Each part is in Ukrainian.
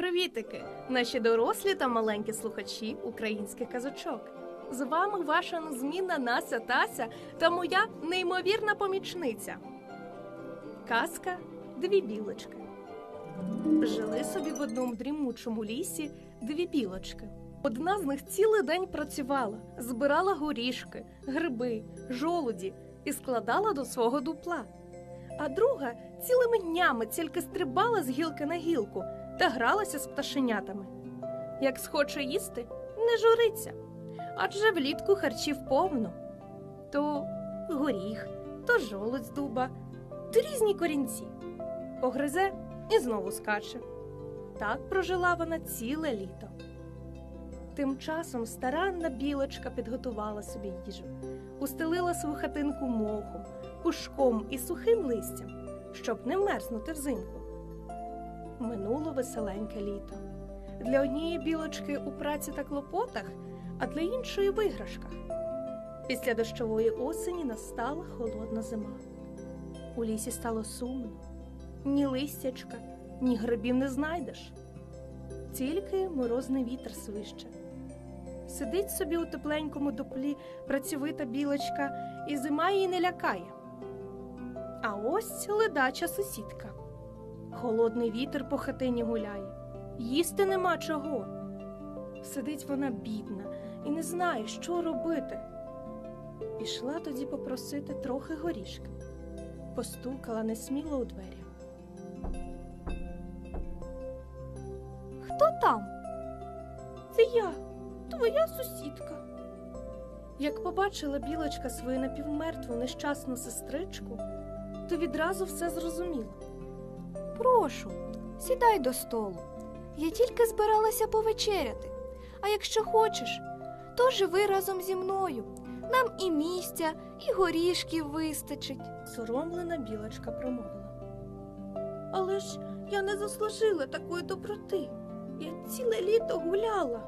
Привітики, наші дорослі та маленькі слухачі українських казочок. З вами ваша незмінна Нася Тася та моя неймовірна помічниця. Казка Дві білочки. Жили собі в одному дрімучому лісі дві білочки. Одна з них цілий день працювала, збирала горішки, гриби, жолуді і складала до свого дупла. А друга цілими днями тільки стрибала з гілки на гілку та гралася з пташенятами. Як схоче їсти, не журиться, адже влітку харчів повно. То горіх, то жолудь дуба, то різні корінці. Погризе і знову скаче. Так прожила вона ціле літо. Тим часом старанна білочка підготувала собі їжу, устелила свою хатинку мохом, пушком і сухим листям, щоб не мерзнути взимку. Минуло веселеньке літо. Для однієї білочки у праці та клопотах, а для іншої в іграшках. Після дощової осені настала холодна зима. У лісі стало сумно, ні листячка, ні грибів не знайдеш. Тільки морозний вітер свище. Сидить собі у тепленькому дуплі працьовита білочка, і зима її не лякає. А ось ледача сусідка. Холодний вітер по хатині гуляє, їсти нема чого. Сидить вона бідна і не знає, що робити. Пішла тоді попросити трохи горішки, постукала несміло у двері. Хто там? Це я, твоя сусідка. Як побачила білочка свою напівмертву нещасну сестричку, то відразу все зрозуміла. Прошу, сідай до столу. Я тільки збиралася повечеряти. А якщо хочеш, то живи разом зі мною. Нам і місця, і горішків вистачить. Соромлена білочка промовила. Але ж я не заслужила такої доброти. Я ціле літо гуляла.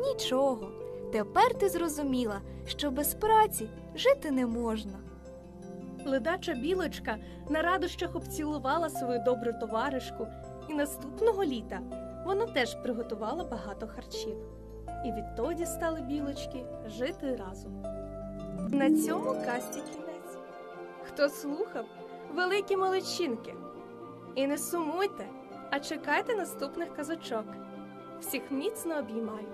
Нічого. Тепер ти зрозуміла, що без праці жити не можна. Ледача білочка на радощах обцілувала свою добру товаришку, і наступного літа вона теж приготувала багато харчів. І відтоді стали білочки жити разом. На цьому касті кінець. Хто слухав, великі молодчинки. І не сумуйте, а чекайте наступних казочок. Всіх міцно обіймаю.